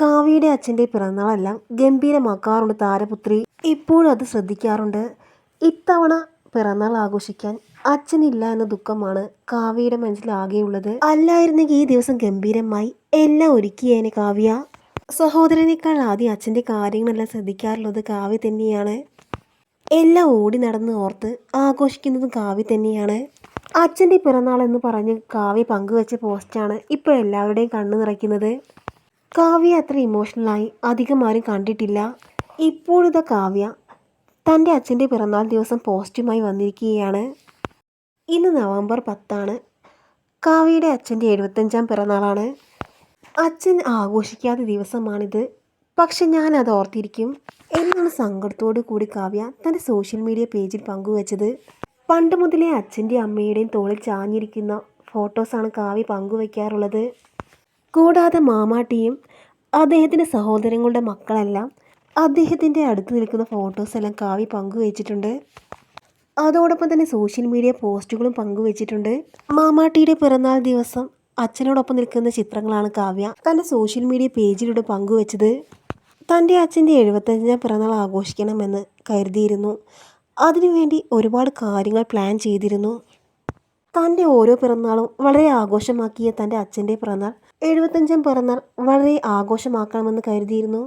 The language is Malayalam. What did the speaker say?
കാവ്യയുടെ അച്ഛന്റെ പിറന്നാളെല്ലാം ഗംഭീരമാക്കാറുണ്ട് താരപുത്രി. ഇപ്പോഴും അത് ശ്രദ്ധിക്കാറുണ്ട്. ഇത്തവണ പിറന്നാൾ ആഘോഷിക്കാൻ അച്ഛനില്ല എന്ന ദുഃഖമാണ് കാവ്യയുടെ മനസ്സിലാകെയുള്ളത്. അല്ലായിരുന്നെങ്കിൽ ഈ ദിവസം ഗംഭീരമായി എല്ലാം ഒരുക്കിയേനെ കാവ്യ. സഹോദരനേക്കാൾ ആദ്യം അച്ഛന്റെ കാര്യങ്ങളെല്ലാം ശ്രദ്ധിക്കാറുള്ളത് കാവ്യ തന്നെയാണ്. എല്ലാം ഓടി നടന്ന് ഓർത്ത് ആഘോഷിക്കുന്നതും കാവ്യ തന്നെയാണ്. അച്ഛന്റെ പിറന്നാൾ എന്ന് പറഞ്ഞ് കാവ്യ പങ്കുവെച്ച പോസ്റ്റാണ് ഇപ്പോൾ എല്ലാവരുടെയും കണ്ണു നിറയ്ക്കുന്നത് കാവ്യ അത്ര ഇമോഷണലായി അധികം ആരും കണ്ടിട്ടില്ല. ഇപ്പോഴത്തെ കാവ്യ തന്റെ അച്ഛന്റെ പിറന്നാൾ ദിവസം പോസ്റ്റുമായി വന്നിരിക്കുകയാണ്. ഇന്ന് നവംബർ പത്താണ്. കാവ്യയുടെ അച്ഛന്റെ എഴുപത്തഞ്ചാം പിറന്നാളാണ്. അച്ഛൻ ആഘോഷിക്കാത്ത ദിവസമാണിത്. പക്ഷെ ഞാൻ അത് ഓർത്തിരിക്കും. എന്നാണ് സങ്കടത്തോടു കൂടി കാവ്യ തന്റെ സോഷ്യൽ മീഡിയ പേജിൽ പങ്കുവച്ചത്. പണ്ട് മുതലേ അച്ഛന്റെ അമ്മയുടെയും തോളിൽ ചാഞ്ഞിരിക്കുന്ന ഫോട്ടോസാണ് കാവ്യ പങ്കുവയ്ക്കാറുള്ളത്. കൂടാതെ മാമാട്ടിയും അദ്ദേഹത്തിന്റെ സഹോദരങ്ങളുടെ മക്കളെല്ലാം അദ്ദേഹത്തിന്റെ അടുത്ത് നിൽക്കുന്ന ഫോട്ടോസെല്ലാം കാവ്യ പങ്കുവച്ചിട്ടുണ്ട്. അതോടൊപ്പം തന്നെ സോഷ്യൽ മീഡിയ പോസ്റ്റുകളും പങ്കുവച്ചിട്ടുണ്ട്. മാമാട്ടിയുടെ പിറന്നാൾ ദിവസം അച്ഛനോടൊപ്പം നിൽക്കുന്ന ചിത്രങ്ങളാണ് കാവ്യ തന്റെ സോഷ്യൽ മീഡിയ പേജിലൂടെ പങ്കുവച്ചത്. തന്റെ അച്ഛന്റെ എഴുപത്തഞ്ചാം പിറന്നാൾ ആഘോഷിക്കണമെന്ന് കരുതിയിരുന്നു. അതിനുവേണ്ടി ഒരുപാട് കാര്യങ്ങൾ പ്ലാൻ ചെയ്തിരുന്നു. തന്റെ ഓരോ പിറന്നാളും വളരെ ആഘോഷമാക്കിയ തന്റെ അച്ഛന്റെ പിറന്നാൾ. എഴുപത്തഞ്ചാം പിറന്നാൾ വളരെ ആഘോഷമാക്കണമെന്ന് കരുതിയിരുന്നു.